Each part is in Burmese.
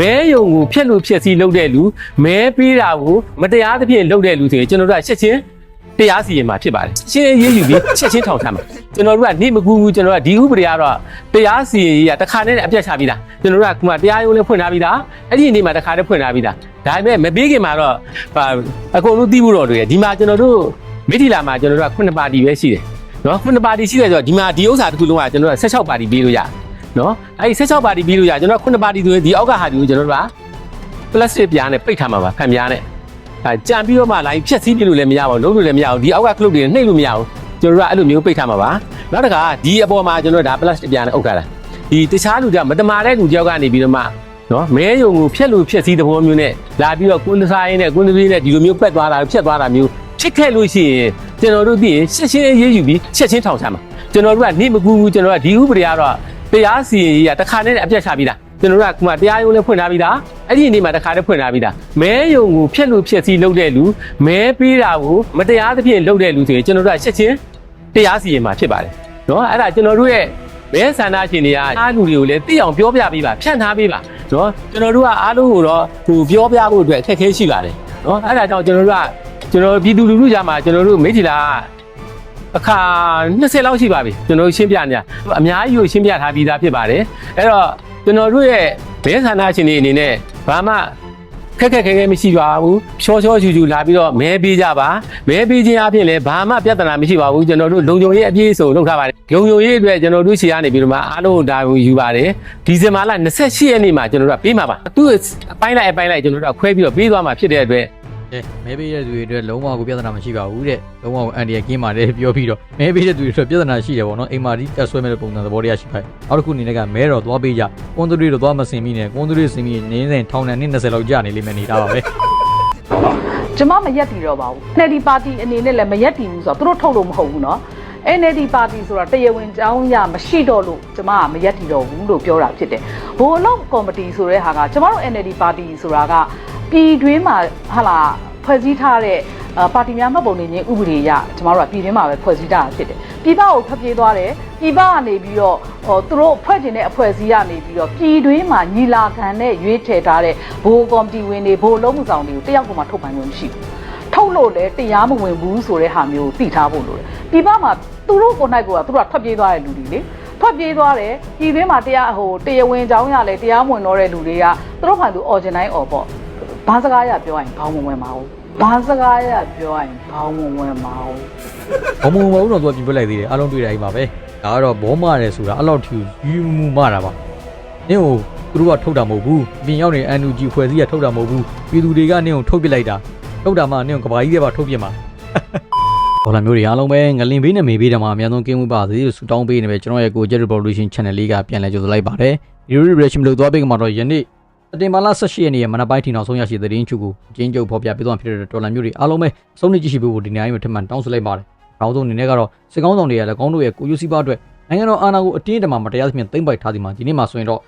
မဲယုံကိုဖျက်လို့ဖျက်စီးလုပ်တဲ့လူမဲပေးတာကိုမတရားသဖြင့်လုပ်တဲ့လူဆိုရင်ကျွန်တော်တို့ကချက်ချင်းတရားစီရင်မှာဖြစ်ပါတယ်ရှင်းရေးယူပြီးချက်ချင်းထောင်ချမှာကျွန်တော်တို့ကနေမကူဘူးကျွန်တော်တို့ကဒီဥပဒေကတော့တရားစီရင်ရေးကတစ်ခါနဲ့အပြတ်ချပြီးသားကျွန်တော်တို့ကခုမှတရားရုံးလေးဖွင့်ထားပြီးသားအဲ့ဒီနေ့မှာတစ်ခါတည်းဖွင့်ထားပြီးသားဒါပေမဲ့မပေးခင်မှာတော့ဟာအကုန်လုံးသိဖို့တော့တွေ့တယ်ဒီမှာကျွန်တော်တို့မိထီလာမှာကျွန်တော်တို့ကခုနှစ်ပါတီပဲရှိတယ်နော်ခုနှစ်ပါတီရှိတယ်ဆိုတော့ဒီမှာဒီဥစ္စာတစ်ခုလုံးကကျွန်တော်တို့က16ပါတီပေးလို့ရတယ် နော်အဲ့ဒီ16ပါတီပြီးလို့ရကျွန်တော်က9ပါတီဆိုရင်ဒီအောက်ကဟာဒီကိုကျွန်တော်တို့က plastic ပြားနဲ့ပိတ်ထားမှာပါဖန်ပြားနဲ့အဲကြံပြီးတော့မှလိုက်ဖြက်စီးပြလို့လည်းမရပါဘူးလုံးလို့လည်းမရဘူးဒီအောက်က club တွေနှိပ်လို့မရဘူးကျွန်တော်တို့ကအဲ့လိုမျိုးပိတ်ထားမှာပါနောက်တစ်ခါဒီအပေါ်မှာကျွန်တော်တို့ဒါ plastic ပြားနဲ့အုပ်ထားတာဒီတခြားလူတွေကမတမာတဲ့လူတယောက်ကနေပြီးတော့မှနော်မဲယုံကိုဖြက်လို့ဖြက်စီးတဲ့ဘောမျိုးနဲ့လာပြီးတော့ကွန်းတစားရင်းနဲ့ကွန်းတပီးနဲ့ဒီလိုမျိုးပက်သွားတာဖြက်သွားတာမျိုးဖြစ်ခဲ့လို့ရှိရင်ကျွန်တော်တို့သိရင်ရှက်ရှင်းရေးယူပြီးချက်ချင်းထောင်ချမှာကျွန်တော်တို့ကနေမကူဘူးကျွန်တော်တို့ကဒီဥပဒေကတော့ တရားစီရင်ရေးကတစ်ခါနဲ့အပြတ်ချပြီးသားကျွန်တော်တို့ကခုမှတရားရုံးလေးဖွင့်ထားပြီးသားအဲ့ဒီနေ့မှာတစ်ခါတည်းဖွင့်ထားပြီးသားမဲယုံကိုဖျက်လို့ဖျက်စီးလုပ်တဲ့လူမဲပေးတာကိုမတရားသဖြင့်လုပ်တဲ့လူဆိုရင်ကျွန်တော်တို့ကချက်ချင်းတရားစီရင်မှာဖြစ်ပါတယ်နော်အဲ့ဒါကျွန်တော်တို့ရဲ့မဲဆန္ဒရှင်တွေကအားလူတွေကိုလည်းသိအောင်ပြောပြပေးပါဖြန့်ထားပေးပါနော်ကျွန်တော်တို့ကအားလုံးကိုတော့ဟိုပြောပြဖို့အတွက်အခက်အခဲရှိပါတယ်နော်အဲ့ဒါကြောင့်ကျွန်တော်တို့ကကျွန်တော်ပြည်သူလူထုကြားမှာကျွန်တော်တို့မိထီလာက အခါ20လောက်ရှိပါပြီကျွန်တော်တို့ရှင်းပြနေရအများကြီးကိုရှင်းပြထားပြီးသားဖြစ်ပါတယ်အဲ့တော့ကျွန်တော်တို့ရဲ့ဘဲဆန္ဒရှင်တွေအနေနဲ့ဘာမှခက်ခက်ခဲခဲမရှိပါဘူးချောချောချူချူလာပြီးတော့မဲပေးကြပါမဲပေးခြင်းအပြင်လည်းဘာမှပြဿနာမရှိပါဘူးကျွန်တော်တို့လုံခြုံရေးအပြည့်အစုံလုပ်ထားပါတယ်လုံခြုံရေးအတွက်ကျွန်တော်တို့ရှေ့ကနေပြီးတော့မှအားလုံးဒါကိုယူပါတယ်ဒီဇင်ဘာလ28ရက်နေ့မှာကျွန်တော်တို့ကပေးမှာပါသူ့အပိုင်းလိုက်အပိုင်းလိုက်ကျွန်တော်တို့ကခွဲပြီးတော့ပေးသွားမှာဖြစ်တဲ့အတွက် ကဲမဲပေးတဲ့သူတွေအတွက်လုံးဝကိုပြဿနာမရှိပါဘူးတဲ့လုံးဝကိုအန်ဒီရကင်းပါတယ်ပြောပြီးတော့မဲပေးတဲ့သူတွေအတွက်ပြဿနာရှိတယ်ပေါ့နော်အိမ်မာဒီတက်ဆွဲမဲ့တဲ့ပုံစံသဘောတရားရှိခိုင်းနောက်တစ်ခုအနေနဲ့ကမဲတော်သွားပေးကြကွန်သူတွေတော့သွားမစင်မိနဲ့ကွန်သူတွေစင်မိနေနေထောင်နဲ့နှစ်20လောက်ကြာနေလိမ့်မယ်နေတာပါပဲ ကျမမရက်တည်တော့ပါဘူး NLD ပါတီအနေနဲ့လည်းမရက်တည်ဘူးဆိုတော့သူတို့ထုတ်လို့မဟုတ်ဘူးเนาะ NLD ပါတီဆိုတာတရားဝင်ကြောင်းရမရှိတော့လို့ကျမကမရက်တည်တော့ဘူးလို့ပြောတာဖြစ်တယ်ဘိုလ်လောက်ကော်မတီဆိုတဲ့ဟာကကျမတို့ NLD ပါတီဆိုတာကပြည်တွင်းမှာဟာလာဖွဲ့စည်းထားတဲ့အာပါတီများမှတ်ပုံနေခြင်းဥပဒေအရကျမတို့ကပြည်တွင်းမှာပဲဖွဲ့စည်းထားတာဖြစ်တယ်ပြည်ပကိုဖျက်ပြေးသွားတယ်ပြည်ပကနေပြီးတော့ဟောသူတို့ဖွဲ့ကျင်တဲ့အဖွဲ့အစည်းကနေပြီးတော့ပြည်တွင်းမှာညီလာခံနဲ့ရွေးချယ်ထားတဲ့ဘိုလ်ကော်မတီဝင်တွေဘိုလ်လုံးမှုဆောင်တွေကိုတယောက်ကမှထုတ်ပိုင်ခွင့်မရှိဘူး ထုတ်လို့လည်းတရားမဝင်ဘူးဆိုတဲ့ဟာမျိုးကိုသိထားဖို့လိုတယ်။ဒီဘက်မှာသူတို့ကိုယ်နိုင်ကိုကသူတို့ကထွက်ပြေးသွားတဲ့လူတွေလေထွက်ပြေးသွားတယ်ပြည်တွင်းမှာတရားဟိုတရားဝင်ကြောင်းရလဲတရားမဝင်တော့တဲ့လူတွေကသူတို့ဖန်သူ original အော်ပေါ့ဘာစကားရပြောရင်ဘောင်းမဝင်ပါဘူးဘာစကားရပြောရင်ဘောင်းမဝင်ပါဘူးဘုံဘုံဘုံတော့သူကပြင်ပလိုက်သေးတယ်အားလုံးတွေ့တယ်အိမ်မှာပဲဒါကတော့ဘောမရဲဆိုတာအဲ့လောက်ထူယူမှုမတာပါနင့်ကိုသူတို့ကထုတ်တာမဟုတ်ဘူးပြင်ရောက်နေ NUG ဖွဲ့စည်းရထုတ်တာမဟုတ်ဘူးပြည်သူတွေကနင့်ကိုထုတ်ပစ်လိုက်တာ ထုတ်တာမှနင့်ကိုကဘာကြီးတွေပါထုတ်ပစ်မှာဘောလာမျိုးတွေအားလုံးပဲငလင်ဘေးနဲ့မေဘေးတမှာအများဆုံးကင်းဝေးပါစေလို့ဆုတောင်းပေးနေပဲကျွန်တော်ရဲ့ကို Jet Revolution Channel လေးကပြန်လဲကြိုဆိုလိုက်ပါတယ်ဒီလို reaction လို့သွားပေးကမှာတော့ယနေ့စက်တင်ဘာလ18ရက်နေ့ရဲ့မနက်ပိုင်းထီနောက်ဆုံးရရှိတဲ့သတင်းချုပ်ကိုအချင်းချုပ်ဖော်ပြပေးသွားဖြစ်တဲ့တော်လန်မျိုးတွေအားလုံးပဲအဆုံးနေကြည့်ရှိဖို့ဒီနေ့အမှထပ်မံတောင်းဆိုလိုက်ပါတယ်နောက်ဆုံးအနေနဲ့ကတော့စစ်ကောင်းဆောင်တွေကလည်းကောင်းတို့ရဲ့ကိုယူစီပါအတွက်နိုင်ငံတော်အာဏာကိုအတင်းအဓမ္မမတရားသဖြင့်သိမ်းပိုက်ထားသည်မှာဒီနေ့မှဆိုရင်တော့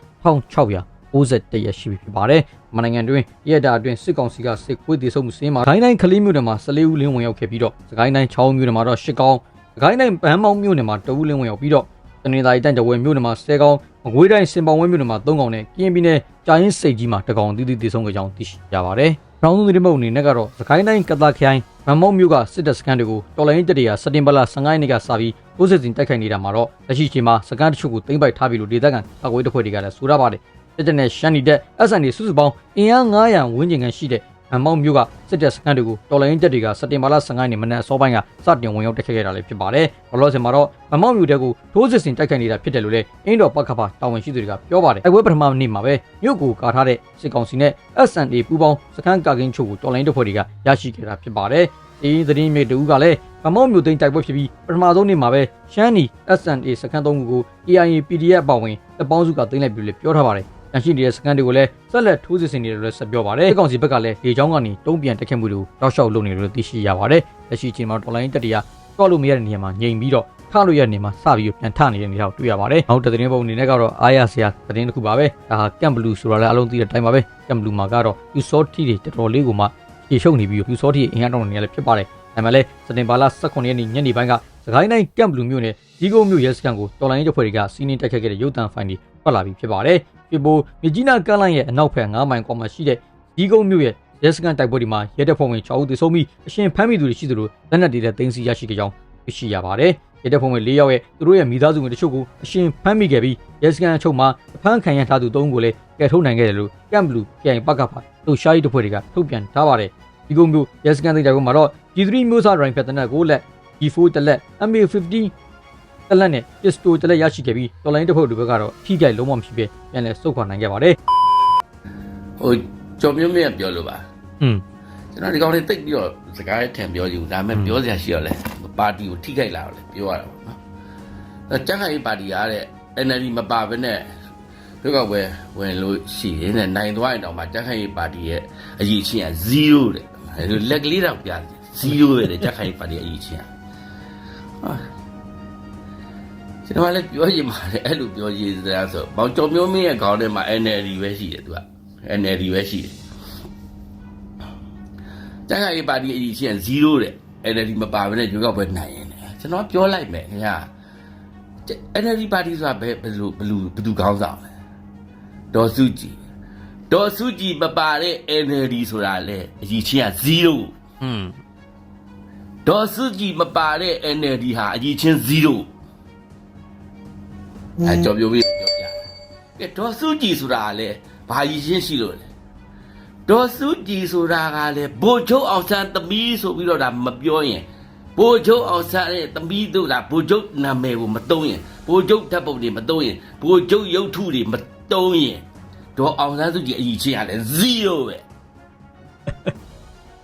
1691ရက်ရှိပြီဖြစ်ပါတယ်မနိုင်ငံတွင်ရက်တာအတွင်းစစ်ကောင်စီကစစ်ခွေးတေဆုံးမှုစင်းမှာဂိုင်းတိုင်းခလေးမြို့နယ်မှာ14ဦးလင်းဝင်ရောက်ခဲ့ပြီးတော့စကိုင်းတိုင်း6ဦးမြို့နယ်မှာတော့10ကောင်းစကိုင်းတိုင်းဗန်းမောင်းမြို့နယ်မှာ2ဦးလင်းဝင်ရောက်ပြီးတော့တနင်္သာရီတိုင်းတဝဲမြို့နယ်မှာ10ကောင်းမကွေးတိုင်းစင်ပောင်ဝဲမြို့နယ်မှာ3ကောင်းနဲ့ကရင်ပြည်နယ်ကြာရင်စိတ်ကြီးမှာ2ကောင်းတီးတီးတေဆုံးခဲ့ကြောင်းသိရှိရပါတယ်။နောက်ဆုံးသတင်းပုတ်အနေနဲ့ကတော့စကိုင်းတိုင်းကတာခရိုင်ဗန်းမောင်းမြို့ကစစ်တပ်စခန်းတွေကိုတော်လိုင်းတက်တွေကစက်တင်ဘာလ15ရက်နေ့ကစပြီးကိုစစ်စင်တိုက်ခိုက်နေတာမှာတော့လက်ရှိချိန်မှာစခန်းတချို့ကိုသိမ်းပိုက်ထားပြီလို့ဒေသခံကာကွယ်တပ်ဖွဲ့တွေကလည်းဆိုရပါတယ်။ တက်တဲ့နဲ့ရှမ်းနီတက် SND စုစုပေါင်းအင်အား900ဝန်းကျင်ခန့်ရှိတဲ့အမောက်မျိုးကစစ်တပ်စခန်းတွေကိုတော်လိုင်းတက်တွေကစက်တင်ဘာလ15ရက်နေ့မနက်အစောပိုင်းကစတင်ဝင်ရောက်တိုက်ခိုက်ခဲ့တာလည်းဖြစ်ပါတယ်။ဘောလောဆယ်မှာတော့အမောက်မျိုးတဲ့ကိုထိုးစစ်ဆင်တိုက်ခိုက်နေတာဖြစ်တယ်လို့လည်းအင်းတော်ပကဖာတာဝန်ရှိသူတွေကပြောပါတယ်။အဝဲပထမနေ့မှာပဲမြို့ကိုကာထားတဲ့စစ်ကောင်စီနဲ့ SND ပူးပေါင်းစခန်းကာကင်းချုပ်ကိုတော်လိုင်းတပ်ဖွဲ့တွေကရရှိခဲ့တာဖြစ်ပါတယ်။ဒီသတင်းမြေတူကလည်းအမောက်မျိုးသိန်းတိုက်ပွဲဖြစ်ပြီးပထမဆုံးနေ့မှာပဲရှမ်းနီ SND စခန်းသုံးခုကို AIA PDF ပါဝင်တပ်ပေါင်းစုကသိမ်းလိုက်ပြီလို့ပြောထားပါတယ်။ တန်ရှိနေတဲ့စကန်တွေကိုလည်းဆက်လက်ထိုးစစ်ဆင်နေတယ်လို့ဆက်ပြောပါတယ်။ဒီကောင်စီဘက်ကလည်းလေချောင်းကနေတုံးပြန်တက်ခတ်မှုတွေကိုတောက်လျှောက်လုပ်နေတယ်လို့သိရှိရပါတယ်။လက်ရှိအချိန်မှာဒေါ်လာရင်းတက်တရားတော့လို့မရတဲ့နေရာမှာငြိမ်ပြီးတော့ထလို့ရတဲ့နေရာမှာစပြီးပြန်ထနေတဲ့နေရာကိုတွေ့ရပါတယ်။နောက်တစ်သတင်းပုံအနေနဲ့ကတော့အားရစရာသတင်းတစ်ခုပါပဲ။ဒါဟာကမ်ဘလူးဆိုတာလည်းအလုံးသိတဲ့အတိုင်းပါပဲ။ကမ်ဘလူးမှာကတော့ယူစောတီတွေတော်တော်လေးကိုမှရေရှုပ်နေပြီးယူစောတီရဲ့အင်အားတောင်းနေရလည်းဖြစ်ပါတယ်။ဒါမှလည်းစတင်ဘာလ18ရက်နေ့ညနေပိုင်းကစကိုင်းတိုင်းကမ်ဘလူးမြို့နယ်ဒီကုန်းမြို့ရဲစခန်းကိုတော်လိုင်းရဲတပ်ဖွဲ့တွေကစီးနင်းတိုက်ခတ်ခဲ့တဲ့ရုပ်သံဖိုင်တွေထွက်လာပြီးဖြစ်ပါတယ်။ ပြပိုမြကြီးနားကမ်းလိုင်းရဲ့အနောက်ဘက်9မိုင်ကွာမှာရှိတဲ့ဒီကုန်းမြို့ရဲ့ရဲစခန်းတိုက်ပွဲဒီမှာရဲတပ်ဖွဲ့ဝင်6ဦးသေဆုံးပြီးအရှင်ဖမ်းမိသူတွေရှိသလိုလက်နက်တွေလည်းတင်းစီရရှိကြကြောင်းသိရှိရပါတယ်ရဲတပ်ဖွဲ့ဝင်၄ယောက်ရဲ့သူတို့ရဲ့မိသားစုဝင်တချို့ကိုအရှင်ဖမ်းမိခဲ့ပြီးရဲစခန်းအချုပ်မှာအဖမ်းခံရထားသူ၃ဦးကိုလည်းကယ်ထုတ်နိုင်ခဲ့တယ်လို့ကမ်ဘလူးပြန်ပကဖာတို့ရှားရီတပ်ဖွဲ့တွေကထုတ်ပြန်ထားပါတယ်ဒီကုန်းမြို့ရဲစခန်းတိုက်ပွဲမှာတော့ G3 မျိုးစားရိုင်ဖက်တနက်ကိုလက် G4 တလက် MA15 တလက်နဲ့ pistol တလက်ရရှိခဲ့ပြီးတော်လိုင်းတပ်ဖွဲ့တွေဘက်ကတော့ထိကြိုက်လုံးဝမရှိပဲပြန်လည်စုခွာနိုင်ခဲ့ပါတယ်ဟိုကြော်မျိုးမြတ်ပြောလို့ပါ။อืมကျွန်တော်ဒီကောင်လေးတိတ်ပြီးတော့စကားထန်ပြောကြည့်ဘူးဒါပေမဲ့ပြောစရာရှိတော့လဲပါတီကိုထိခိုက်လာတော့လဲပြောရတာပေါ့နော်အဲကျန်းခိုင်ပါတီအားတဲ့ NLD မပါဘဲနဲ့ဒီကောက်ပဲဝင်လို့ရှိရင်နဲ့နိုင်သွားရင်တော့မှကျန်းခိုင်ပါတီရဲ့အရေးချင်းက0တဲ့အဲလက်ကလေးတော့ပြတယ်0ပဲတဲ့ကျန်းခိုင်ပါတီရဲ့အရေးချင်းကဟာ ကျွန်တော်လည်းပြောရင်ပါတယ်အဲ့လိုပြောရည်စရာဆိုဘောင်ကြော်မျိုးမင်းရဲ့ခေါင်းထဲမှာ NLD ပဲရှိတယ်သူက NLD ပဲရှိတယ်ကျန်ကရေးပါတီအကြီးချင်း0တဲ့ NLD မပါဘဲနဲ့ရွေးကောက်ပွဲနိုင်ရင်တဲ့ကျွန်တော်ပြောလိုက်မယ်ခင်ဗျာ NLD ပါတီဆိုတာဘယ်ဘယ်လိုဘယ်လိုဘယ်သူခေါင်းဆောင်လဲဒေါ်စုကြည်ဒေါ်စုကြည်မပါတဲ့ NLD ဆိုတာလေအကြီးချင်းက0อืมဒေါ်စုကြည်မပါတဲ့ NLD ဟာအကြီးချင်း0 အဲကြော်ပြိုပြီးပြောပြကဲဒေါ်စုကြည်ဆိုတာလေဘာကြီးချင်းရှိလို့လဲဒေါ်စုကြည်ဆိုတာကလေဘိုလ်ချုပ်အောင်ဆန်းသမီးဆိုပြီးတော့ဒါမပြောရင်ဘိုလ်ချုပ်အောင်ဆန်းရဲ့သမီးတို့ဒါဘိုလ်ချုပ်နာမည်ကိုမသုံးရင်ဘိုလ်ချုပ်ဓာတ်ပုံတွေမသုံးရင်ဘိုလ်ချုပ်ရုပ်ထုတွေမသုံးရင်ဒေါ်အောင်ဆန်းစုကြည်အကြီးချင်းကလည်း0ပဲ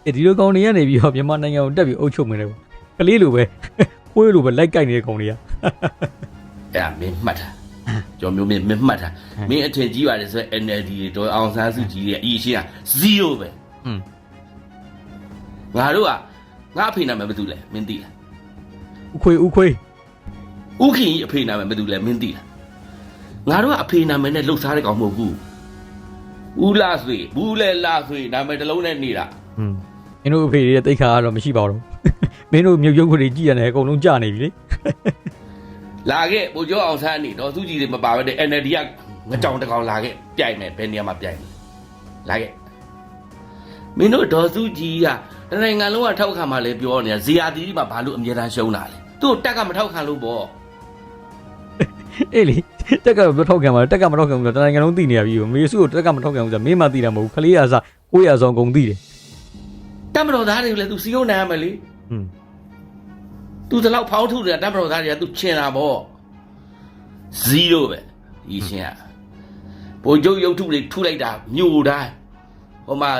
အဲဒီလိုကောင်တွေကနေပြီးတော့မြန်မာနိုင်ငံကိုတက်ပြီးအုပ်ချုပ်နေတယ်ပေါ့။ကလေးလိုပဲခွေးလိုပဲလိုက်ကြိုက်နေတဲ့ကောင်တွေက အဲ့ဒါမင်းမှတ်တာကျော်မျိုးမင်းမင်းမှတ်တာမင်းအထင်ကြီးပါတယ်ဆိုရင် NLD တွေတော်အောင်ဆန်းစုကြည်ရဲ့အီရှင်းက0ပဲဟွန်းငါတို့ကငါအဖေနာမည်ဘယ်သူလဲမင်းသိလားဥခွေဥခွေဥခင်ကြီးအဖေနာမည်ဘယ်သူလဲမင်းသိလားငါတို့ကအဖေနာမည်နဲ့လှုပ်ရှားတဲ့ကောင်မဟုတ်ဘူးဦးလာဆွေဘူးလဲလာဆွေနာမည်တစ်လုံးနဲ့နေတာဟွန်းမင်းတို့အဖေတွေတိတ်ခါကတော့မရှိပါဘူးမင်းတို့မြုပ်ရုပ်ခွေတွေကြည့်ရတယ်အကုန်လုံးကြာနေပြီလေ လာခဲ့ပိုကျော်အောင်ဆန်းနေဒေါ်စုကြည်တွေမပါဘဲနဲ့ NLD ကငကြောင်တစ်ကောင်လာခဲ့ပြိုင်မယ်ဘယ်နေရာမှာပြိုင်လဲလာခဲ့မင်းတို့ဒေါ်စုကြည်ကတနိုင်ငံလုံးကထောက်ခံမှလည်းပြောနေတာဇေယျတီတီမှာဘာလို့အမြဲတမ်းရှုံးတာလဲသူ့ကိုတက်ကမထောက်ခံလို့ပေါ့အေးလေတက်ကမထောက်ခံပါတက်ကမထောက်ခံဘူးဆိုတော့တနိုင်ငံလုံးသိနေရပြီမေစုကိုတက်ကမထောက်ခံဘူးဆိုတော့မင်းမသိတာမဟုတ်ဘူးခလေးရစားကိုရဆောင်ကုန်သိတယ်တက်မတော်သားတွေကိုလည်းသူစီယုံနိုင်ရမယ်လေอืม သူဒီလောက်ဖောင်းထုနေတာတက်မတော်သားတွေကသူချင်တာပေါ့0ပဲဒီရှင်ကဘိုလ်ချုပ်ရုပ်ထုတွေထုလိုက်တာမြို့တိုင်းဟိုမှာ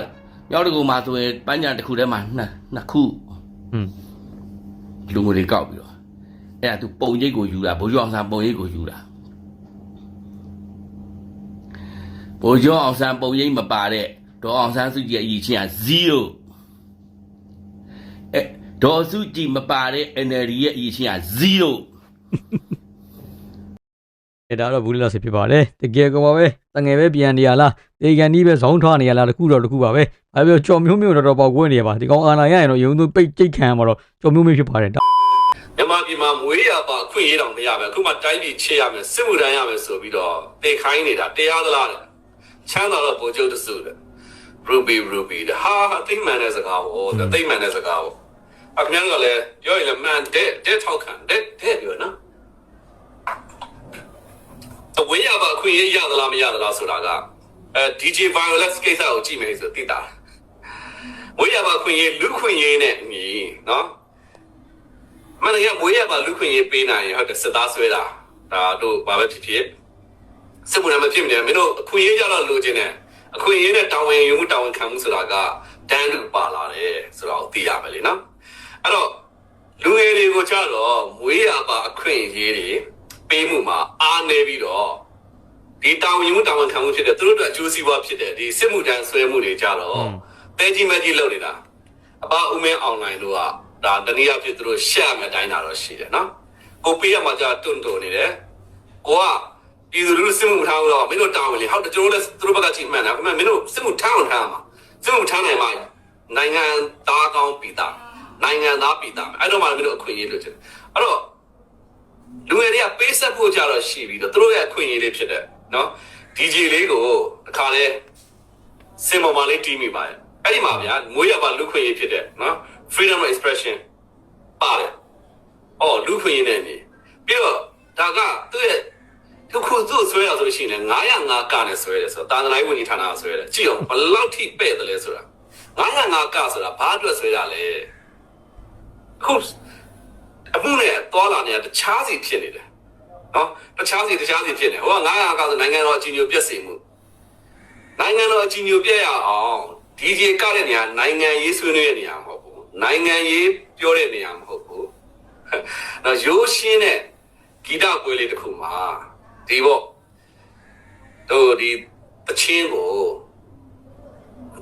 မြောက်တကူမှာဆိုရင်ပန်းညာတစ်ခုထဲမှာနှစ်နှစ်ခုอืมလူငွေတွေကောက်ပြီးတော့အဲ့ဒါသူပုံရိပ်ကိုယူတာဘိုးကျော်အောင်ဆန်းပုံရိပ်ကိုယူတာဘိုးကျော်အောင်ဆန်းပုံရိပ်မပါတဲ့ဒေါ်အောင်ဆန်းစုကြည်ရဲ့အကြီးချင်းက0အဲ ဒေါ်စုကြည်မပါတဲ့ NLD ရဲ့အကြီးချင်းက0အဲဒါတော့ဘူးလို့ဆိုဖြစ်ပါတယ်တကယ်ကောပါပဲတငယ်ပဲပြန်နေရလားတေကန်ဒီပဲဇောင်းထွားနေရလားတခုတော့တခုပါပဲအဲပြောကြော်မျိုးမျိုးတော့တော့ပေါက်ကွင်းနေရပါဒီကောင်အာနာရရင်တော့ရုံသူပိတ်ကြိတ်ခံရမှာတော့ကြော်မျိုးမျိုးဖြစ်ပါတယ်မြန်မာပြည်မှာမွေးရပါအခွင့်အရေးတောင်မရပဲအခုမှတိုင်းပြည်ချေရမယ်စစ်မှုထမ်းရမယ်ဆိုပြီးတော့တင်ခိုင်းနေတာတရားသလားတဲ့ချမ်းသာတော့ပို့ချုပ်တစုတဲ့ ruby ruby တဲ့ဟာအသိမှန်တဲ့စကားပေါ့တဲ့သိမှန်တဲ့စကားပေါ့ အခင်ဗျားကလည်းပြောရင်လည်းမှန်တဲ့တဲ့ထောက်ခံတဲ့တဲ့ပြောနော်အဝေးရပါအခွင့်အရေးရသလားမရသလားဆိုတာကအဲ DJ Violence ကိစ္စကိုကြည့်မယ်ဆိုသိတာဝေးရပါအခွင့်အရေးလူခွင့်ရေးနဲ့အညီနော်မန္တလေးကမွေးရပါလူခွင့်ရေးပေးနိုင်ရင်ဟုတ်တယ်စစ်သားဆွဲတာဒါတို့ဘာပဲဖြစ်ဖြစ်စစ်မှုထမ်းမဖြစ်မနေမင်းတို့အခွင့်အရေးကြတော့လိုချင်တယ်အခွင့်အရေးနဲ့တာဝန်ယူမှုတာဝန်ခံမှုဆိုတာကတန်းတူပါလာတယ်ဆိုတာကိုသိရမယ်လေနော် အဲ့တော့လူငယ်တွေကိုကြတော့မွေးရပါအခွင့်အရေးတွေပေးမှုမှာအားနေပြီးတော့ဒီတာဝန်ယူမှုတာဝန်ခံမှုဖြစ်တဲ့သူတို့အတွက်အကျိုးစီးပွားဖြစ်တဲ့ဒီစစ်မှုထမ်းဆွဲမှုတွေကြတော့တဲကြီးမကြီးလုပ်နေတာအဘဦးမင်းအောင်လိုင်းတို့ကဒါတနည်းအားဖြင့်သူတို့ရှက်မယ်တိုင်းတာတော့ရှိတယ်နော်ကိုပေးရမှာကြာတွန့်တွန့်နေတယ်ကိုကပြည်သူလူထုစစ်မှုထားလို့တော့မင်းတို့တောင်းမလေဟုတ်တယ်ကျွန်တော်လည်းသူတို့ဘက်ကကြည့်မှန်တယ်ဒါပေမဲ့မင်းတို့စစ်မှုထားအောင်ထားမှာစစ်မှုထားနိုင်မှာနိုင်ငံသားကောင်းပြည်သား နိုင်ငံသားပြည်သားအဲ့တော့မှမင်းတို့အခွင့်အရေးလို့ချင်အဲ့တော့လူငယ်တွေကပေးဆက်ဖို့ကြတော့ရှိပြီးတော့သူတို့ရဲ့အခွင့်အရေးလေးဖြစ်တယ်နော် DJ လေးကိုအခါလဲစင်ပေါ်မှာလေးတီးမိပါတယ်အဲ့ဒီမှာဗျာငွေရပါလူခွင့်ရေးဖြစ်တဲ့နော် freedom of expression ပါတယ်အော်လူခွင့်ရေးနဲ့နေပြီးတော့ဒါကသူ့ရဲ့သူခုသူ့ဆွဲရဆိုလို့ရှိရင်905ကနဲ့ဆွဲတယ်ဆိုတော့တာသနာ့ဝန်ကြီးဌာနကဆွဲတယ်ကြည့်အောင်ဘယ်လောက်ထိပဲ့တယ်လဲဆိုတာ905ကဆိုတာဘာအတွက်ဆွဲတာလဲ ခုအမှုနဲ့သွားလာနေတာတခြားစီဖြစ်နေတယ်နော်တခြားစီတခြားစီဖြစ်နေဟိုက905ကဆိုနိုင်ငံတော်အကြီးအကျယ်ပြည့်စုံမှုနိုင်ငံတော်အကြီးအကျယ်ပြည့်ရအောင်ဒီဒီကတဲ့နေရာနိုင်ငံရေးဆွေးနွေးတဲ့နေရာမဟုတ်ဘူးနိုင်ငံရေးပြောတဲ့နေရာမဟုတ်ဘူးနော်ရိုးရှင်းတဲ့ဂီတပွဲလေးတစ်ခုမှာဒီပေါ့တို့ဒီတချင်းကို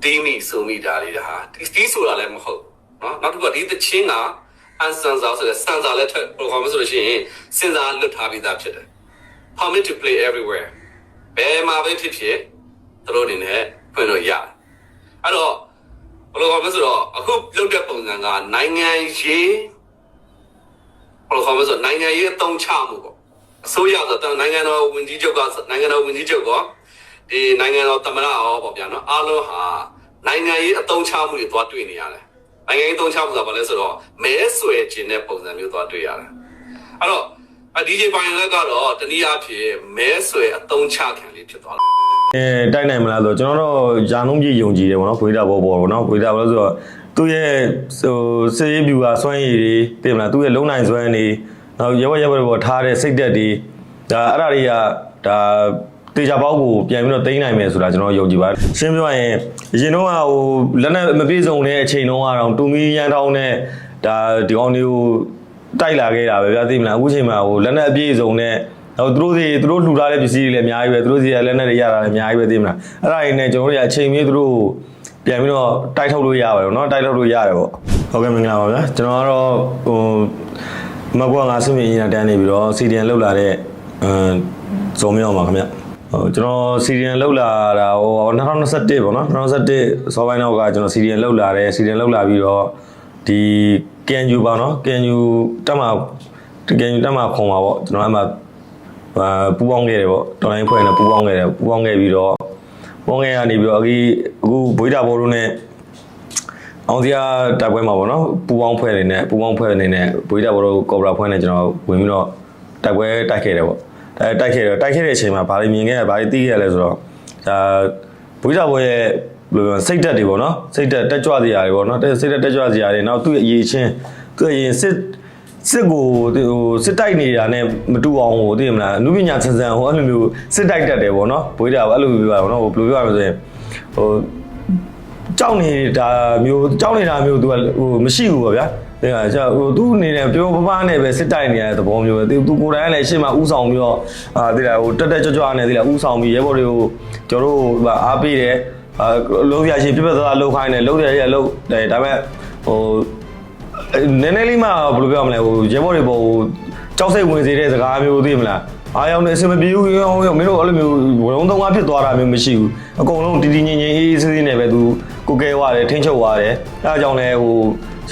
တီးမိဆိုမိတာလေးတဟာဒီတီးဆိုတာလည်းမဟုတ်ဘူးနော်နောက်တစ်ခုကဒီတချင်းက အန်ဆန်ဇာဆိုတဲ့စန်ဇာလည်းထက် program ဆိုလို့ရှိရင်စင်ဇာလွတ်ထားပြီးသားဖြစ်တယ် permit to play everywhere ဘယ်မှာပဲဖြစ်ဖြစ်သူတို့အနေနဲ့ဖွင့်လို့ရတယ်အဲ့တော့ဘယ်လိုခေါ်မလဲဆိုတော့အခုလုပ်တဲ့ပုံစံကနိုင်ငံရေးဘယ်လိုခေါ်မလဲဆိုတော့နိုင်ငံရေးအသုံးချမှုပေါ့အစိုးရဆိုတော့နိုင်ငံတော်ဝန်ကြီးချုပ်ကနိုင်ငံတော်ဝန်ကြီးချုပ်ကဒီနိုင်ငံတော်သမ္မတရောပေါ့ဗျာနော်အားလုံးဟာနိုင်ငံရေးအသုံးချမှုတွေသွားတွေ့နေရတယ် နိုင်ငံရေးအသုံးချမှုဆိုတာဘာလဲဆိုတော့မဲဆွယ်ခြင်းတဲ့ပုံစံမျိုးသွားတွေ့ရတယ်အဲ့တော့အဒီဂျေပိုင်းလက်ကတော့တနည်းအားဖြင့်မဲဆွယ်အသုံးချခံလေးဖြစ်သွားတယ်အဲတိုက်နိုင်မလားဆိုတော့ကျွန်တော်တို့ဂျာနှုံးကြီးယုံကြည်တယ်ဗောနော်ခွေးတာဘောဘောဗောနော်ခွေးတာဘောလို့ဆိုတော့သူ့ရဲ့ဟိုစေးပြူဟာစွမ်းရည်တွေသိမလားသူ့ရဲ့လုံနိုင်စွမ်းတွေနောက်ရဝရဝဘောထားတဲ့စိတ်သက်တွေဒါအဲ့ဒါတွေကဒါ တေချာပေါက်ကိုပြန်ပြီးတော့တိမ့်နိုင်မယ်ဆိုတာကျွန်တော်ယုံကြည်ပါတယ်ရှင်းပြောရရင်အရင်တော့ကဟိုလက်နဲ့မပြည့်စုံတဲ့အချိန်တုန်းကတော့တူမီရန်တောင်းနဲ့ဒါဒီကောင်တွေကိုတိုက်လာခဲ့တာပဲဗျာသိမလားအခုချိန်မှာဟိုလက်နဲ့အပြည့်စုံနဲ့ဟိုသူတို့စီသူတို့လှူထားတဲ့ပစ္စည်းတွေလည်းအများကြီးပဲသူတို့စီကလက်နဲ့တွေရတာလည်းအများကြီးပဲသိမလားအဲ့ဒါတွေနဲ့ကျွန်တော်တို့ရအချိန်မီသူတို့ပြန်ပြီးတော့တိုက်ထုတ်လို့ရပါတယ်နော်တိုက်ထုတ်လို့ရတယ်ပေါ့ဟုတ်ကဲ့မင်္ဂလာပါဗျာကျွန်တော်ကတော့ဟိုမကွာငါစုမြင်အင်ဂျင်တန်းနေပြီးတော့ CDN လောက်လာတဲ့အဲဇုံမြောက်ပါခင်ဗျ ဟိုကျွန်တော် CDN လောက်လာတာဟို2021ပေါ့နော်2021စောပိုင်းတော့ကကျွန်တော် CDN လောက်လာတယ် CDN လောက်လာပြီးတော့ဒီ KNU ပါနော် KNU တက်မှာ KNU တက်မှာခုံပါပေါ့ကျွန်တော်အဲ့မှာအာပူပေါင်းခဲ့တယ်ပေါ့တော်လိုင်းဖွဲ့နဲ့ပူပေါင်းခဲ့တယ်ပူပေါင်းခဲ့ပြီးတော့ပူပေါင်းခဲ့ရနေပြီးတော့အခုအခုဘွေးတာဘောတို့နဲ့အောင်စရာတိုက်ပွဲမှာပေါ့နော်ပူပေါင်းဖွဲ့နေနဲ့ပူပေါင်းဖွဲ့နေနဲ့ဘွေးတာဘောတို့ကော်ဘရာဖွဲ့နဲ့ကျွန်တော်ဝင်ပြီးတော့တိုက်ပွဲတိုက်ခဲ့တယ်ပေါ့ အဲတိုက်ခဲ့တယ်တိုက်ခဲ့တဲ့အချိန်မှာဘာတွေမြင်ခဲ့ရဘာတွေသိခဲ့ရလဲဆိုတော့ဒါဘွေးတာဘောရဲ့ဘယ်လိုပြောစိတ်တက်တွေပေါ့နော်စိတ်တက်တက်ကြွစရာတွေပေါ့နော်စိတ်တက်တက်ကြွစရာတွေနောက်သူ့ရဲ့အရေးချင်းသူ့ရဲ့အရင်စစ်စစ်ကိုဟိုစစ်တိုက်နေတာနဲ့မတူအောင်ဟိုသိရမလားအနုပညာဆန်ဆန်ဟိုအဲ့လိုမျိုးစစ်တိုက်တတ်တယ်ပေါ့နော်ဘွေးတာအဲ့လိုပြောရပါတော့ဟိုဘယ်လိုပြောရမလဲဆိုရင်ဟိုကြောက်နေတာမျိုးကြောက်နေတာမျိုးသူကဟိုမရှိဘူးပေါ့ဗျာ တဲ့ကကြာဟိုသူ့အနေနဲ့ပြောပပနဲ့ပဲစစ်တိုက်နေရတဲ့သဘောမျိုးပဲသူသူကိုယ်တိုင်ကလည်းရှေ့မှာဥဆောင်ပြီးတော့အာသိလားဟိုတက်တက်ကြွကြွနဲ့သိလားဥဆောင်ပြီးရဲဘော်တွေကိုကျွန်တော်တို့အားပေးတယ်အာလုံးရရှိပြပြသားသားလှုပ်ခိုင်းတယ်လှုပ်တယ်ရလှုပ်တယ်ဒါပေမဲ့ဟိုနည်းနည်းလေးမှဘယ်လိုပြောမလဲဟိုရဲဘော်တွေပေါ်ဟိုကြောက်စိတ်ဝင်စေတဲ့စကားမျိုးသိမလားအားရောက်နေအဆင်မပြေဘူးရောရောမင်းတို့အဲ့လိုမျိုးဝလုံးသုံးကားဖြစ်သွားတာမျိုးမရှိဘူးအကုန်လုံးတည်တည်ငြိမ်ငြိမ်အေးအေးဆေးဆေးနဲ့ပဲသူကိုကဲသွားတယ်ထိန်းချုပ်သွားတယ်အဲဒါကြောင့်လဲဟို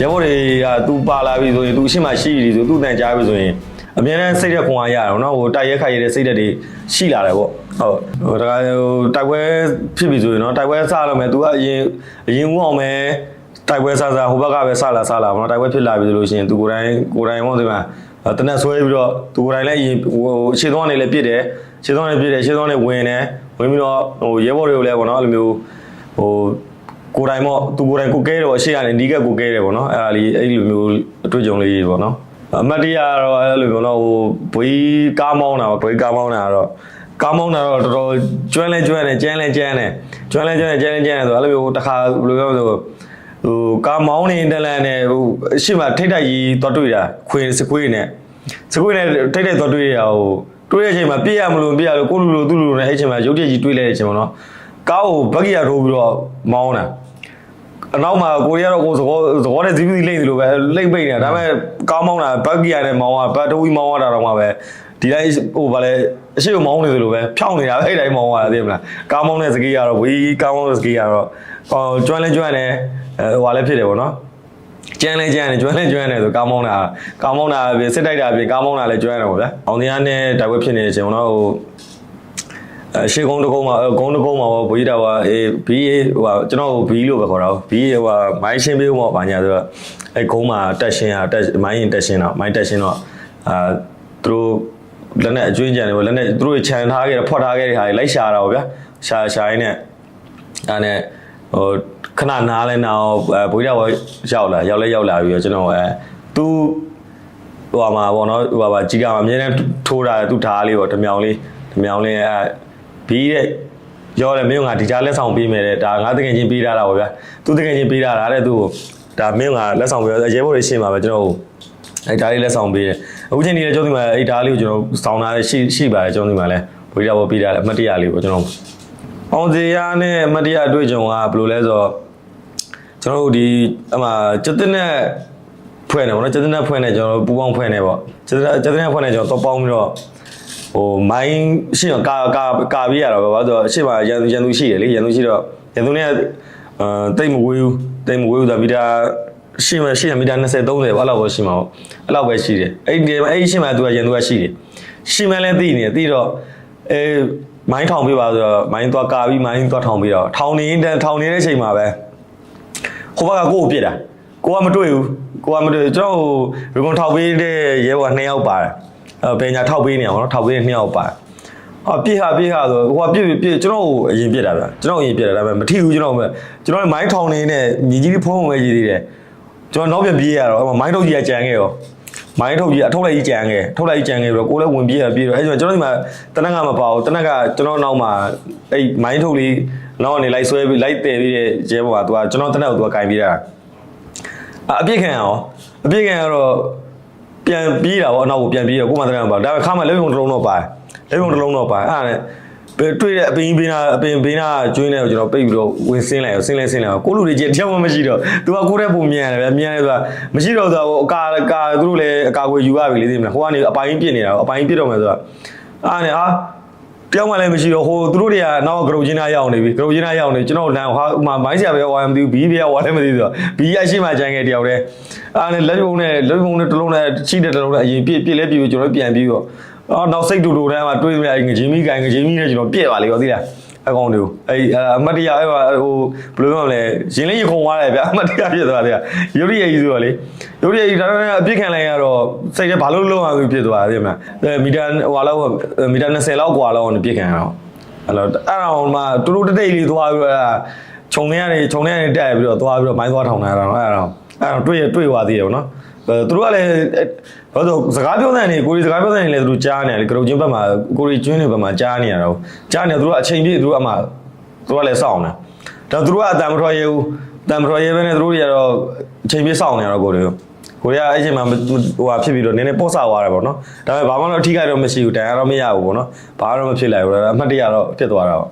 ရဲဘော်တွေကသူပါလာပြီဆိုရင်သူအရှိမရှိပြီဆိုသူတန်ကြားပြီဆိုရင်အများနဲ့စိတ်ရက်ခွန်အားရတော့နော်ဟိုတိုက်ရက်ခိုက်ရတဲ့စိတ်ရက်တွေရှိလာတယ်ပေါ့ဟုတ်ဟိုဒါကဟိုတိုက်ပွဲဖြစ်ပြီဆိုရင်နော်တိုက်ပွဲစတော့မယ်သူကအရင်အရင်ဦးအောင်မယ်တိုက်ပွဲဆဆဟိုဘက်ကပဲဆလာဆလာပေါ့နော်တိုက်ပွဲဖြစ်လာပြီဆိုလို့ရှိရင်သူကိုယ်တိုင်ကိုယ်တိုင်ပေါ့ဒီမှာတနက်ဆွဲပြီးတော့သူကိုယ်တိုင်လည်းအရင်ဟိုခြေသွန်းနေလည်းပြစ်တယ်ခြေသွန်းနေပြစ်တယ်ခြေသွန်းနေဝင်တယ်ဝင်ပြီးတော့ဟိုရဲဘော်တွေကိုလည်းပေါ့နော်အဲ့လိုမျိုးဟို ကိုယ်တိုင်ပေါ့သူကိုယ်တိုင်ကိုကဲတယ်ပေါ့အရှိကနေဒီကကိုကဲတယ်ပေါ့နော်အဲ့ဒါလေးအဲ့လိုမျိုးအတွေ့အကြုံလေးပေါ့နော်အမတ်တရားတော့အဲ့လိုမျိုးတော့ဟိုဘွေးကားမောင်းတာပေါ့ဘွေးကားမောင်းတာတော့ကားမောင်းတာတော့တော်တော်ကျွမ်းလဲကျွမ်းတယ်ကျန်းလဲကျန်းတယ်ကျွမ်းလဲကျွမ်းတယ်ကျန်းလဲကျန်းတယ်ဆိုအဲ့လိုမျိုးတစ်ခါဘယ်လိုပြောမလဲဆိုဟိုကာမောင်းနေတက်လန်နဲ့ဟိုအရှိမထိတ်တိုက်ကြီးသွားတွေ့တာခွေစကွေးနဲ့စကွေးနဲ့ထိတ်တိုက်သွားတွေ့ရဟိုတွေ့တဲ့အချိန်မှာပြည့်ရမလို့ပြည့်ရလို့ကိုလူလိုသူ့လူလိုနဲ့အဲ့ချိန်မှာရုပ်တရက်ကြီးတွေ့လိုက်တဲ့အချိန်မှာနော်ကားကိုဘက်ကြီးရထိုးပြီးတော့မောင်းတာ အနောက်မှာကိုရီးယားတော့ကိုသဘောသဘောနဲ့ဇီးပီလိမ့်တယ်လို့ပဲလိမ့်ပိတ်နေတာဒါပေမဲ့ကားမောင်းတာဘက်ကြီးရနဲ့မောင်းတာဘတ်တိုးကြီးမောင်းရတာတော့မှပဲဒီတိုင်းဟိုဗာလဲအရှိကိုမောင်းနေသလိုပဲဖြောင်းနေတာပဲအဲ့တိုင်းမောင်းရတာသိမလားကားမောင်းတဲ့စကေးကတော့ဝေးကားမောင်းတဲ့စကေးကတော့ဟိုကျွမ်းလဲကျွမ်းလဲအဲဟိုဗာလဲဖြစ်တယ်ပေါ့နော်ကျန်းလဲကျန်းတယ်ကျွမ်းလဲကျွမ်းတယ်ဆိုကားမောင်းတာကားမောင်းတာပြင်စစ်တိုက်တာပြင်ကားမောင်းတာလဲကျွမ်းတယ်ပေါ့ဗျာအောင်တရားနဲ့တိုက်ပွဲဖြစ်နေတဲ့အချိန်ပေါ့နော်ဟို အဲရှေ့ကုန်းတစ်ကုန်းမှာအဲကုန်းတစ်ကုန်းမှာပေါ့ဘွေးတာကအေးဘီဟိုဟာကျွန်တော်ဘီလို့ပဲခေါ်တာဘီဟိုဟာမိုင်းရှင်းပေးဖို့ပေါ့ဗာညာဆိုတော့အဲကုန်းမှာတက်ရှင်းอ่ะတက်မိုင်းရင်တက်ရှင်းတော့မိုင်းတက်ရှင်းတော့အာသူတို့လက်နဲ့အကျွင်းကြံတယ်ပေါ့လက်နဲ့သူတို့ခြံထားခဲ့တယ်ဖွက်ထားခဲ့တဲ့ဟာတွေလိုက်ရှာတာပေါ့ဗျာရှာရှာရင်းနဲ့ဒါနဲ့ဟိုခဏနားလဲနာအောင်ဘွေးတာကရောက်လာရောက်လဲရောက်လာပြီးတော့ကျွန်တော်အဲသူဟိုမှာပေါ့နော်ဟိုပါကြီးကအမြဲတမ်းထိုးတာသူဓာတ်လေးပေါ့ဓမြောင်လေးဓမြောင်လေးအဲ ဘီးတဲ့ရောတယ်မင်းကဒီကြားလက်ဆောင်ပေးမယ်တဲ့ဒါငါတကယ်ချင်းပေးထားတာပေါ့ဗျာသူတကယ်ချင်းပေးထားတာတဲ့သူ့ကိုဒါမင်းကလက်ဆောင်ပေးရဲဘော်တွေရှင်းပါပဲကျွန်တော်အဲဓာတ်လေးလက်ဆောင်ပေးတယ်အခုချိန်ဒီလည်းကျွန်တော်ဒီမှာအဲဓာတ်လေးကိုကျွန်တော်စောင်းထားတဲ့ရှိရှိပါတယ်ကျွန်တော်ဒီမှာလည်းဘွေးရပေါ်ပေးထားတယ်အမှတ်တရလေးပေါ့ကျွန်တော်အောင်စီရနဲ့အမှတ်တရအတွေ့အကြုံကဘယ်လိုလဲဆိုတော့ကျွန်တော်တို့ဒီအမှစက်တဲ့နဲ့ဖွဲ့နေပေါ့နော်ကျတဲ့ဖွဲ့နေကျွန်တော်ပူပေါင်းဖွဲ့နေပေါ့ကျတဲ့ကျတဲ့ဖွဲ့နေကျွန်တော်တော့ပေါင်းပြီးတော့ ဟိုမိုင်းရှင်းကာကာကာပြီးရတော့ပဲဘာလို့ဆိုတော့အရှိမရန်ရန်သူရှိတယ်လေရန်သူရှိတော့ရန်သူနဲ့အဲတိတ်မဝေးဘူးတိတ်မဝေးဘူးဒါမီတာရှိမှရှိမီတာ20 30ပေါ့အဲ့လောက်ပဲရှိမှာပေါ့အဲ့လောက်ပဲရှိတယ်အဲ့ဒီအဲ့ဒီရှိမှသူကရန်သူကရှိတယ်ရှိမှလည်းသိနေတယ်သိတော့အဲမိုင်းထောင်ပေးပါဆိုတော့မိုင်းသွားကာပြီးမိုင်းသွားထောင်ပြီးတော့ထောင်နေထောင်နေတဲ့ချိန်မှာပဲဟိုဘက်ကကိုယ့်ကိုပြစ်တာကိုကမတွေ့ဘူးကိုကမတွေ့ဘူးကျွန်တော်ရီကွန်ထောက်ပေးတဲ့ရဲဘော်2ယောက်ပါတယ်အဲ ပညာထောက်ပေးနေအောင်နော်ထောက်ပေးတဲ့2ယောက်ပါတယ်ဟောပြစ်ဟာပြစ်ဟာဆိုဟိုကပြစ်ပြစ်ကျွန်တော်ကိုအရင်ပြစ်တာဗျကျွန်တော်အရင်ပြစ်တာဒါပေမဲ့မထီဘူးကျွန်တော်ပဲကျွန်တော်မိုင်းထောင်နေနဲ့ညီကြီးလေးဖုံးဖုံးပဲရည်သေးတယ်ကျွန်တော်နောက်ပြန်ပြေးရတော့မိုင်းထုတ်ကြီးကကြံခဲ့ရောမိုင်းထုတ်ကြီးအထုတ်လိုက်ကြီးကြံခဲ့ထုတ်လိုက်ကြီးကြံခဲ့ပြီးတော့ကိုလည်းဝင်ပြေးရပြေးတော့အဲကျွန်တော်ကျွန်တော်ဒီမှာတနက်ကမပါဘူးတနက်ကကျွန်တော်နောက်မှာအဲ့မိုင်းထုတ်လေးနောက်ကနေလိုက်ဆွဲပြီးလိုက်တည်ပြီးတဲ့ရဲဘော်ကသူကကျွန်တော်တနက်ကိုသူကကင်ပြီးတာအအပြစ်ခံရအောင်အပြစ်ခံရတော့ ပြန်ပြေးတာပေါ့အနောက်ကိုပြန်ပြေးတော့ကိုမတရံပါဒါပေမဲ့ခါမှလက်ရုံတစ်လုံးတော့ပါတယ်လက်ရုံတစ်လုံးတော့ပါအဲ့ဒါနဲ့ဘယ်တွေ့တဲ့အပင်ဘေးနာအပင်ဘေးနာကျွင်းတဲ့ကိုကျွန်တော်ပိတ်ပြီးတော့ဝင်ဆင်းလိုက်အောင်ဆင်းလဲဆင်းလိုက်အောင်ကိုလူတွေကြီးတရားမှမရှိတော့သူကကိုတဲ့ပုံမြန်တယ်ဗျမြန်တယ်ဆိုတာမရှိတော့သူကအကာအကာသူတို့လည်းအကာကိုယူရပြီလေသိမလားဟိုကနေအပိုင်းပြစ်နေတာအပိုင်းပြစ်တော့မယ်ဆိုတာအားနဲ့ဟာ တယောက်မှလည်းမရှိတော့ဟိုသူတို့တွေကနောက်ကဂရုချင်းသားရောက်နေပြီဂရုချင်းသားရောက်နေကျွန်တော်လမ်းဟာဥမာမိုင်းဆရာပဲဟိုမသိဘူးဘီးပြဟိုလည်းမသိဘူးဆိုတော့ဘီးရရှိမှကြံခဲ့တယောက်တည်းအားနဲ့လက်ပုံနဲ့လက်ပုံနဲ့တစ်လုံးနဲ့ချိတဲ့တစ်လုံးနဲ့အရင်ပြစ်ပြစ်လဲပြစ်ပြီးကျွန်တော်ပြန်ပြီးတော့အော်နောက်စိတ်တူတူတန်းမှာတွေးမြငချင်းမိကိုင်ငချင်းမိနဲ့ကျွန်တော်ပြက်ပါလေရောသိလား အကောင်တွေကိုအဲ့အမတ်တရားအဲ့ဟိုဘယ်လိုပြောမလဲရင်လေးရခုံသွားတယ်ဗျအမတ်တရားဖြစ်သွားတယ်ရုပ်ရည်ကြီးဆိုတော့လေရုပ်ရည်ကြီးဒါပေမဲ့အပြစ်ခံလိုက်ရတော့စိတ်ထဲဘာလို့လုံးအောင်ဖြစ်သွားတယ်ဗျမီတာဟိုလောက်မီတာ20လောက်กว่าလောက်ပြစ်ခံရတော့ အဲ့တော့အဲ့တော့မှတူတူတိတ်လေးသွားပြီးတော့ခြုံထဲကနေခြုံထဲကနေတက်ပြီးတော့သွားပြီးတော့မိုင်းသွားထောင်နေတာတော့အဲ့တော့အဲ့တော့တွေ့ရတွေ့သွားသေးတယ်ဗောနော်အဲ သူတို့ကလည်းဘာလို့စကားပြောတဲ့နေကိုရီစကားပြောတဲ့နေလေသူတို့ကြားနေတယ်ကရုံချင်းဘက်မှာကိုရီကျွင်းတွေဘက်မှာကြားနေရတော့ကြားနေသူတို့ကအချိန်ပြည့်သူတို့အမှသူတို့ကလည်းစောင့်နေဒါသူတို့ကအတန်မထွက်ရဘူးတန်မထွက်ရပဲနဲ့သူတို့တွေကတော့အချိန်ပြည့်စောင့်နေရတော့ကိုရီကိုရီးယားအဲ့ချိန်မှာဟိုဟာဖြစ်ပြီးတော့နည်းနည်းပေါ့ဆသွားတယ်ပေါ့နော်ဒါပေမဲ့ဘာမှတော့အထီးကတော့မရှိဘူးတန်ရတော့မရဘူးပေါ့နော်ဘာတော့မဖြစ်လိုက်ဘူးအမှတ်တရတော့ဖြစ်သွားတာပေါ့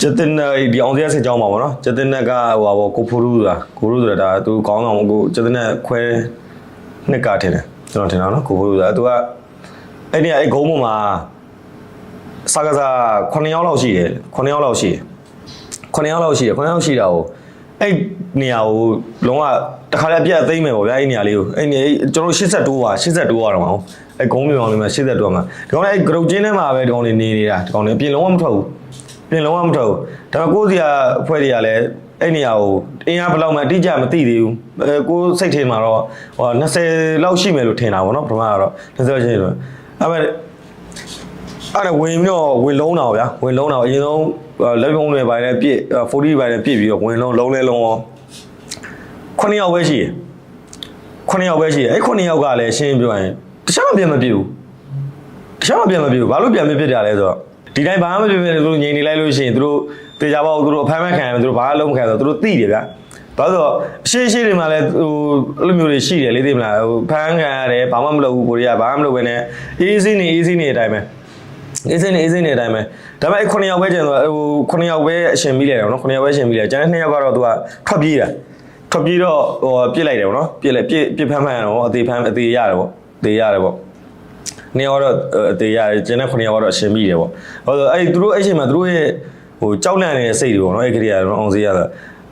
ကျတင်နဒီအောင်စရစစ်ကြောင်းပါဗောနော်ကျတင်နကဟိုပါဗောကိုဖူရူဆိုတာကိုရူဆိုတာဒါသူကောင်းအောင်ကိုကျတင်နခွဲ နှစ်ကထင်တယ်ကျွန်တော်ထင်တာနော်ကိုဖူရူဆိုတာသူကအဲ့ဒီအဲ့ဂုံးပေါ်မှာစကားစား9ယောက်လောက်ရှိတယ်9ယောက်လောက်ရှိတယ်9ယောက်လောက်ရှိတယ်9ယောက်ရှိတာကိုအဲ့နေရာကိုလုံးဝတခါတည်းအပြတ်အသိမ့်မယ်ဗောဗျာအဲ့နေရာလေးကိုအဲ့နေကျွန်တော်82ပါ82ပါတော့မအောင်အဲ့ဂုံးမြောင်လေးမှာ82ပါမှာဒီကောင်လေးအဲ့ဂရုတ်ချင်းထဲမှာပဲဒီကောင်လေးနေနေတာဒီကောင်လေးအပြင်လုံးဝမထွက်ဘူးပြင်လုံးဝမထွက်ဘူးဒါပေမဲ့ကိုယ်စီကအဖွဲ့တွေကလည်းအဲ့နေရာကို အင်အားဘယ်လောက်မှအတိအကျမသိသေးဘူးအဲကိုယ်စိတ်ထဲမှာတော့ဟို20လောက်ရှိမယ်လို့ထင်တာပေါ့နော်ပထမကတော့20လောက်ရှိတယ်လို့အဲ့မဲ့အဲ့ဒါဝင်ပြီးတော့ဝင်လုံးတာပေါ့ဗျာဝင်လုံးတာအရင်ဆုံးလက်ပုံတွေပိုင်းနဲ့ပြည့်40ပိုင်းနဲ့ပြည့်ပြီးတော့ဝင်လုံးလုံးလဲလုံးအောင်9ယောက်ပဲရှိတယ်9ယောက်ပဲရှိတယ်အဲ့9ယောက်ကလည်းရှင်းပြောရင်တခြားမပြတ်မပြည့်ဘူးတခြားမပြန်မပြဘူးဘာလို့ပြန်မဖြစ်ကြလဲဆိုတော့ဒီတိုင်းဘာမှမဖြစ်ဖြစ်သူတို့ငြိမ်နေလိုက်လို့ရှိရင်သူတို့ တေချာပေါ့သူတို့အဖမ်းမခံရဘူးသူတို့ဘာမှလုံးမခံဆိုသူတို့သိတယ်ဗျာဘာလို့ဆိုအရှိရှိတွေမှာလည်းဟိုအဲ့လိုမျိုးတွေရှိတယ်လေသိမလားဟိုဖမ်းခံရတယ်ဘာမှမလုပ်ဘူးကိုရီးယားဘာမှမလုပ်ဘဲနဲ့အေးစင်းနေအေးစင်းနေအတိုင်းပဲအေးစင်းနေအေးစင်းနေအတိုင်းပဲဒါပေမဲ့ခုနှစ်ယောက်ပဲကျန်တော့ဟိုခုနှစ်ယောက်ပဲအရှင်ပြီးလိုက်တယ်နော်ခုနှစ်ယောက်ပဲအရှင်ပြီးလိုက်ကျန်တဲ့နှစ်ယောက်ကတော့သူကထွက်ပြေးတာထွက်ပြေးတော့ဟိုပြစ်လိုက်တယ်ပေါ့နော်ပြစ်လိုက်ပြစ်ပြစ်ဖမ်းဖမ်းရတော့အသေးဖမ်းအသေးရတယ်ပေါ့အသေးရတယ်ပေါ့နှစ်ယောက်တော့အသေးရတယ်ကျန်တဲ့ခုနှစ်ယောက်ကတော့အရှင်ပြီးတယ်ပေါ့ဟောဆိုအဲ့ဒီသူတို့အဲ့ချိန်မှာသူတို့ရဲ့ ဟိုကြောက်လန့်နေတဲ့စိတ်တွေပေါ့နော်အဲ့ခရီးကတော့အောင်စေးရတာ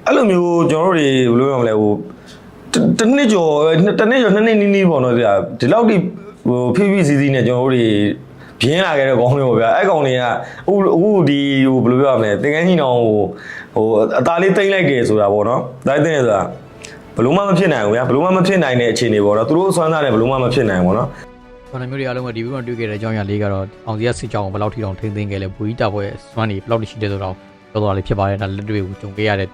အဲ့လိုမျိုးကျွန်တော်တို့တွေဘယ်လိုပြောမလဲဟိုတတစ်နှစ်ကျော်တစ်နှစ်ကျော်နှစ်နှစ်နီးနီးပေါ့နော်ဒီလောက်ဒီဟိုဖိဖိစီစီနဲ့ကျွန်တော်တို့တွေပြင်းလာခဲ့တဲ့ကောင်တွေပေါ့ဗျာအဲ့ကောင်တွေကအခုအခုဒီဟိုဘယ်လိုပြောရမလဲတင်ကန်းကြီးနောင်ဟိုဟိုအသားလေးတိမ့်လိုက်တယ်ဆိုတာပေါ့နော်ဒါတင်တယ်ဆိုတာဘလို့မှမဖြစ်နိုင်ဘူးဗျာဘလို့မှမဖြစ်နိုင်တဲ့အခြေအနေပေါ့နော်သူတို့အစွမ်းသားတယ်ဘလို့မှမဖြစ်နိုင်ဘူးပေါ့နော် ဘာလို့မျိုးတွေအားလုံးကဒီဘက်မှာတွေ့ခဲ့တဲ့အကြောင်းအရာလေးကတော့အောင်စီရစစ်ကြောင်းကိုဘယ်လောက်ထိတောင်ထိမ့်သိမ်းခဲ့လဲဘူကြီးတာပွဲစွမ်းနေဘယ်လောက်ထိရှိတယ်ဆိုတော့ပြောသွားလေးဖြစ်ပါတယ်ဒါလက်တွေ့ကိုကြုံခဲ့ရတဲ့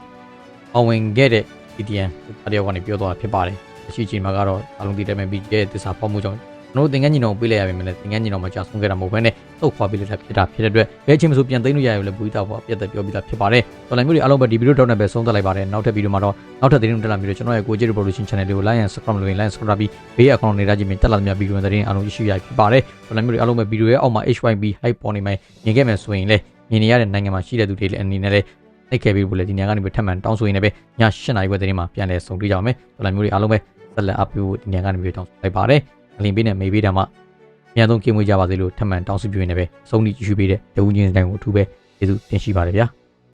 အောင်ဝင်ခဲ့တဲ့ CDN တယောက်ကနေပြောသွားတာဖြစ်ပါတယ်အရှိချိန်မှာကတော့အလုံးတည်တယ်မဲ့ပြီးရဲ့တစ္ဆာပေါက်မှုကြောင့် ကျွန်တော်တို့သင်္ကန်းညီတော်ကိုပေးလိုက်ရပါမယ်လေသင်္ကန်းညီတော်မှာကြာဆုံးခဲ့တာမဟုတ်ဘဲနဲ့သုတ်ခွာပေးလိုက်တာဖြစ်တာဖြစ်တဲ့အတွက်ဘယ်အချိန်မှဆိုပြန်သိမ်းလို့ရရလဲဘူကြီးတာပွဲပြတ်သက်ပြောပြီးသားဖြစ်ပါတယ်တော်လိုင်းမျိုးတွေအားလုံးပဲဒီဗီဒီယိုတောက်နေပဲဆုံးသက်လိုက်ပါတယ်နောက်ထပ်ဗီဒီယိုမှာတော့နောက်ထပ်သတင်းတွေတက်လာပြီးတော့ကျွန်တော်ရဲ့ကိုကြီး revolution channel လေးကို like and subscribe လုပ်ရင် like subscribe ပြီးဘေးအကောင့်နေတာချင်းမြင်တက်လာတဲ့ဗီဒီယိုသတင်းအားလုံးရရှိရဖြစ်ပါတယ်တော်လိုင်းမျိုးတွေအားလုံးပဲဗီဒီယိုရဲ့အောက်မှာ HYB hype ပေါ်နေမယ်မြင်ခဲ့မယ်ဆိုရင်လည်းမြင်နေရတဲ့နိုင်ငံမှာရှိတဲ့သူတွေလည်းအနေနဲ့လည်းလိုက်ခဲ့ပြီးဘူးလေဒီညကနေပဲထပ်မံတောင်းဆိုရင်းနဲ့ပဲည7နာရီခွဲသတင်းမှာပြန်လည်ဆုံတွေ့ကြအောင်မယ်တော်လိုင်းမျိုးတွေအားလုံးပဲဆက်လက်အပ်ပြီးဒီညကနေပဲတောင်းဆိုလိုက်ပါတယ် အလင်းပေးနဲ့မေးပေးတာမှအများဆုံးကင်းမွေးကြပါစေလို့ထပ်မံတောင်းဆိုပြရင်းနဲ့ပဲစုံနီကြည့်ရှုပေးတဲ့တဦးချင်းတိုင်းကိုအထူးပဲကျေးဇူးတင်ရှိပါတယ်ဗျာ